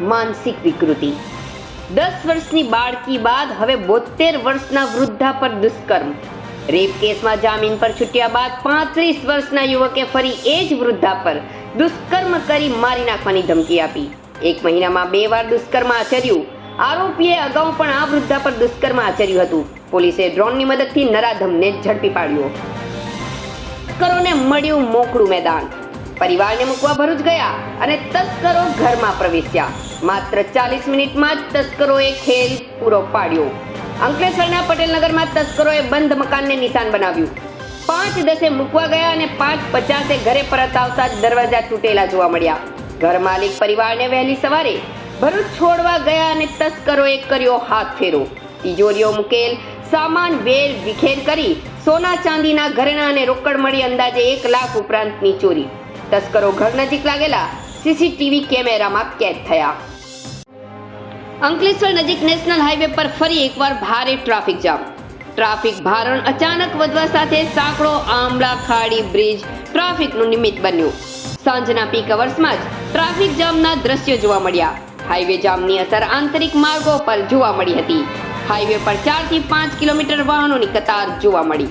માનસિક વિકૃતિ. દસ વર્ષની બાળકી બાદ હવે બોતેર વર્ષના વૃદ્ધા પર દુષ્કર્મ. રેપ કેસમાં જામીન પર છૂટ્યા બાદ પાંત્રીસ વર્ષના યુવકે ફરી એ જ વૃદ્ધા પર દુષ્કર્મ કરી મારી નાખવાની ધમકી આપી. એક મહિનામાં બે વાર દુષ્કર્મ આચર્યું. આરોપીએ અગાઉ પણ આ વૃદ્ધા પર દુષ્કર્મ આચર્યું હતું. પોલીસે ડ્રોનની મદદથી નરાધમને ઝડપી પાડ્યો. તસ્કરોને મળ્યું મોકળું મેદાન. પરિવારને મૂકવા ભરૂચ ગયા અને તસ્કરો ઘરમાં પ્રવેશ્યા. માત્ર ચાલીસ મિનિટમાં જ તસ્કરોએ ખેલ પૂરો પાડ્યો. અંકલેશ્વરના પટેલનગરમાં તસ્કરોએ બંધ મકાનને નિશાન બનાવ્યું. પાંચ દસે મૂકવા ગયા અને પાંચ પચાસે ઘરે પરત આવતા દરવાજા તૂટેલા જોવા મળ્યા. ઘર માલિક પરિવારને વહેલી સવારે ભરૂચ છોડવા ગયા અને તસ્કરોએ કર્યો હાથ ફેરો. તિજોરીઓ મુકેલ સામાન વેર વિખેર કરી સોના ચાંદીના ઘરેણા અને રોકડ મળી અંદાજે એક લાખ ઉપરાંતની ચોરી. તસ્કરો ઘર નજીક લાગેલા સીસીટીવી કેમેરામાં કેદ થયા. અંકલેશ્વર નજીક નેશનલ હાઈવે પર ફરી એકવાર ભારે ટ્રાફિક જામ. ટ્રાફિક ભારણ અચાનક વધવા સાથે સાંકડો, આંબળા, ખાડી, બ્રિજ ટ્રાફિકનું નિમિત્ત બન્યું. સાંજના પીક અવર્સમાં જ ટ્રાફિક જામના દ્રશ્યો જોવા મળ્યા. હાઈવે જામની અસર આંતરિક માર્ગો પર જોવા મળી હતી. હાઈવે પર ચારથી પાંચ કિલોમીટર વાહનોની કતાર જોવા મળી.